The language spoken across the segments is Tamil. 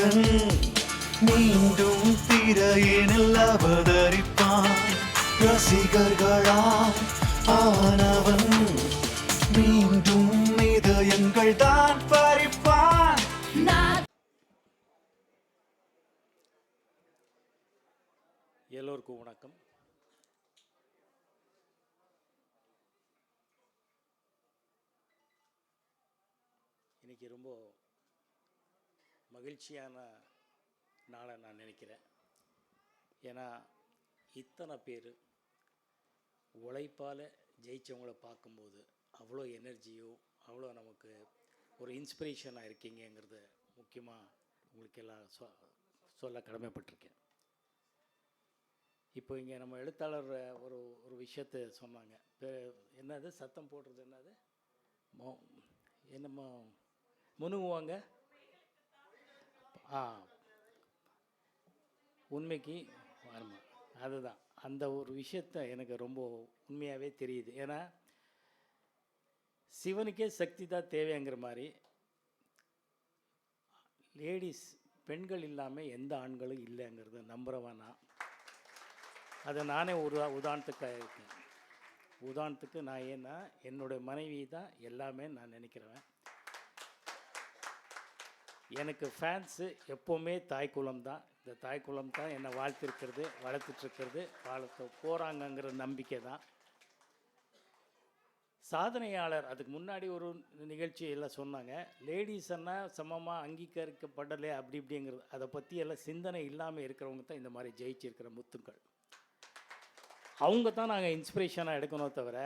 நாயகன் மீண்டும் திரையினில் அவதரிப்பான். ரசிகர்களா ஆனவன். மீண்டும் இதயங்கள் தான் பறிப்பான். எல்லோருக்கும் வணக்கம். இன்னைக்கு ரொம்ப மகிழ்ச்சியான நாளை நான் நினைக்கிறேன். ஏன்னா இத்தனை பேர் உழைப்பால் ஜெயித்தவங்கள பார்க்கும்போது அவ்வளோ எனர்ஜியோ அவ்வளோ நமக்கு ஒரு இன்ஸ்பிரேஷனாக இருக்கீங்கங்கிறத முக்கியமாக உங்களுக்கு எல்லாம் சொ சொல்ல கடமைப்பட்டிருக்கேன். இப்போ இங்கே நம்ம எழுத்தாளர் ஒரு ஒரு விஷயத்த சொன்னாங்க. என்னது? சத்தம் போடுறது என்னது? மோ என்னமோ முனுகுவாங்க ஆ உண்மைக்கு ஆமாம் அதுதான். அந்த ஒரு விஷயத்த எனக்கு ரொம்ப உண்மையாகவே தெரியுது. ஏன்னா சிவனுக்கே சக்தி தான் தேவைங்கிற மாதிரி லேடிஸ் பெண்கள் இல்லாமல் எந்த ஆண்களும் இல்லைங்கிறத நம்புகிறவன் நான் அதை நானே ஒரு உதாரணத்துக்கு இருக்கேன். உதாரணத்துக்கு நான் ஏன்னா என்னுடைய மனைவி தான் எல்லாமே நான் நினைக்கிறவன். எனக்கு ஃபேன்ஸு எப்போவுமே தாய்க்குளம் தான். இந்த தாய்க்குளம் தான் என்னை வாழ்த்திருக்கிறது வளர்த்துட்ருக்கிறது வாழ்த்து போகிறாங்கங்கிற நம்பிக்கை தான். சாதனையாளர் அதுக்கு முன்னாடி ஒரு நிகழ்ச்சி எல்லாம் சொன்னாங்க. லேடிஸ்ன்னா சமமாக அங்கீகரிக்கப்படலை அப்படி இப்படிங்கிறது. அதை பற்றி எல்லாம் சிந்தனை இல்லாமல் இருக்கிறவங்க தான் இந்த மாதிரி ஜெயிச்சிருக்கிற முத்துக்கள். அவங்க தான் நாங்கள் இன்ஸ்பிரேஷனாக எடுக்கணும் தவிர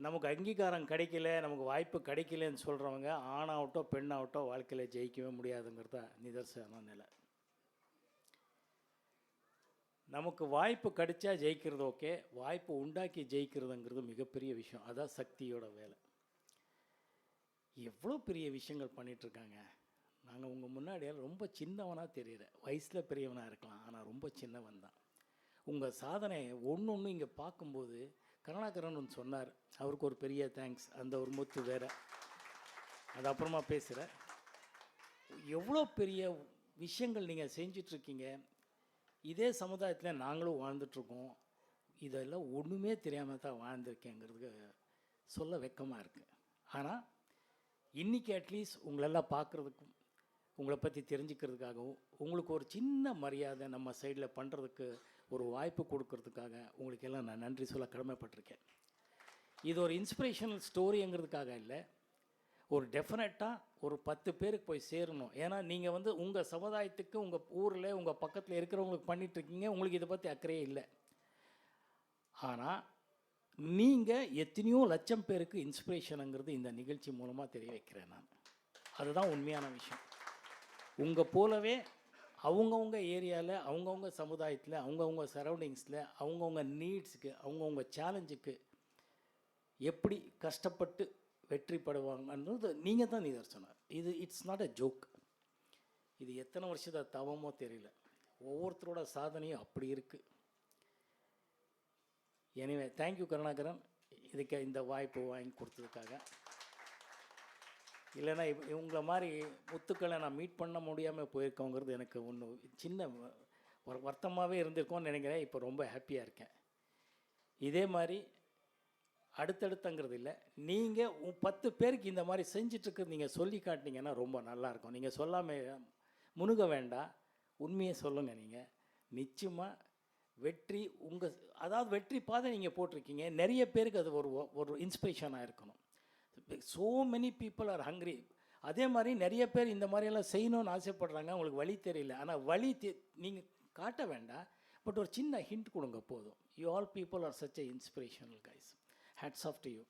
நமக்கு அங்கீகாரம் கிடைக்கல நமக்கு வாய்ப்பு கிடைக்கலன்னு சொல்கிறவங்க ஆணாகட்டோ பெண்ணாகட்டோ வாழ்க்கையில் ஜெயிக்கவே முடியாதுங்கிறத நிதர்சன நிலை. நமக்கு வாய்ப்பு கிடைச்சா ஜெயிக்கிறது ஓகே வாய்ப்பு உண்டாக்கி ஜெயிக்கிறதுங்கிறது மிகப்பெரிய விஷயம். அதான் சக்தியோட வேலை. எவ்வளோ பெரிய விஷயங்கள் பண்ணிகிட்ருக்காங்க இருக்காங்க. நாங்கள் உங்கள் முன்னாடியால் ரொம்ப சின்னவனாக தெரியல. வயசில் பெரியவனாக இருக்கலாம் ஆனால் ரொம்ப சின்னவன் தான். உங்கள் சாதனை ஒன்று ஒன்று இங்கே பார்க்கும்போது கருணாகரன் ஒன்று சொன்னார். அவருக்கு ஒரு பெரிய தேங்க்ஸ் அந்த ஒரு முத்து வேற. அது அப்புறமா பேசுகிறேன் எவ்வளோ பெரிய விஷயங்கள் நீங்கள் செஞ்சிட்ருக்கீங்க. இதே சமுதாயத்தில் நாங்களும் வாழ்ந்துட்டுருக்கோம் இதெல்லாம் ஒன்றுமே தெரியாமல் தான் வாழ்ந்துருக்கேங்கிறதுக்கு சொல்ல வெக்கமாக இருக்குது ஆனால் இன்றைக்கி அட்லீஸ்ட் உங்களெல்லாம் பார்க்குறதுக்கும் உங்களை பற்றி தெரிஞ்சுக்கிறதுக்காகவும் உங்களுக்கு ஒரு சின்ன மரியாதை நம்ம சைடில் பண்ணுறதுக்கு ஒரு வாய்ப்பு கொடுக்கறதுக்காக உங்களுக்கு எல்லாம் நான் நன்றி சொல்ல கடமைப்பட்டிருக்கேன். இது ஒரு இன்ஸ்பிரேஷனல் ஸ்டோரிங்கிறதுக்காக இல்லை. ஒரு டெஃபினட்டாக ஒரு பத்து பேருக்கு போய் சேரணும். ஏன்னா நீங்கள் வந்து உங்கள் சமுதாயத்துக்கு உங்கள் ஊரில் உங்கள் பக்கத்தில் இருக்கிறவங்களுக்கு பண்ணிகிட்ருக்கீங்க உங்களுக்கு இதை பற்றி அக்கறையே இல்லை. ஆனால் நீங்கள் எத்தனையோ லட்சம் பேருக்கு இன்ஸ்பிரேஷனுங்கிறது இந்த நிகழ்ச்சி மூலமாக தெரிய வைக்கிறேன் நான். அதுதான் உண்மையான விஷயம். உங்கள் போலவே அவங்கவுங்க ஏரியாவில் அவங்கவுங்க சமுதாயத்தில் அவங்கவுங்க சரௌண்டிங்ஸில் அவங்கவுங்க நீட்ஸுக்கு அவங்கவுங்க சேலஞ்சுக்கு எப்படி கஷ்டப்பட்டு வெற்றி படுவாங்கன்றது நீங்கள் தான் நிதர்சனம். இது இட்ஸ் நாட் அ ஜோக் இது எத்தனை வருஷத்தை தவமோ தெரியல. ஒவ்வொருத்தரோட சாதனையும் அப்படி இருக்குது எனவே தேங்க்யூ கருணாகரன். இதுக்கு இந்த வாய்ப்பு வாங்கி கொடுத்ததுக்காக இல்லைன்னா இவ- இவங்கள மாதிரி முத்துக்களை நான் மீட் பண்ண முடியாமல் போயிருக்கோங்கிறது எனக்கு ஒன்று சின்ன ஒரு வருத்தமாகவே இருந்திருக்கோன்னு நினைக்கிறேன். இப்போ ரொம்ப ஹாப்பியாக இருக்கேன். இதே மாதிரி அடுத்தடுத்தங்கிறது இல்லை. நீங்கள் பத்து பேருக்கு இந்த மாதிரி செஞ்சிட்ருக்கு நீங்கள் சொல்லி காட்டினீங்கன்னா ரொம்ப நல்லாயிருக்கும் நீங்கள் சொல்லாமல் முணுக வேண்டாம் உண்மையை சொல்லுங்கள் நீங்கள் நிச்சயமாக வெற்றி உங்கள் அதாவது வெற்றி பாதை நீங்கள் போட்டிருக்கீங்க. நிறைய பேருக்கு அது ஒரு ஒரு இன்ஸ்பிரேஷனாக இருக்கணும். So many people are hungry அதே மாதிரி நிறைய பேர் இந்த மாதிரியெல்லாம் செய்யணும்னு ஆசைப்படுறாங்க. அவங்களுக்கு வழி தெரியல. ஆனால் வழி தெ நீங்கள் காட்ட வேண்டாம். பட் ஒரு சின்ன ஹிண்ட் கொடுங்க போதும். You all people are such a inspirational guys hats off to you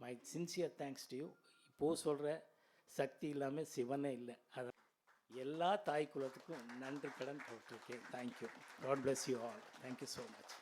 my sincere thanks to you இப்போது சொல்கிற சக்தி இல்லாமல் சிவனே இல்லை. அது எல்லா தாய் குலத்துக்கும் நன்றி கடன் போட்டிருக்கேன். Thank you God bless you all thank you so much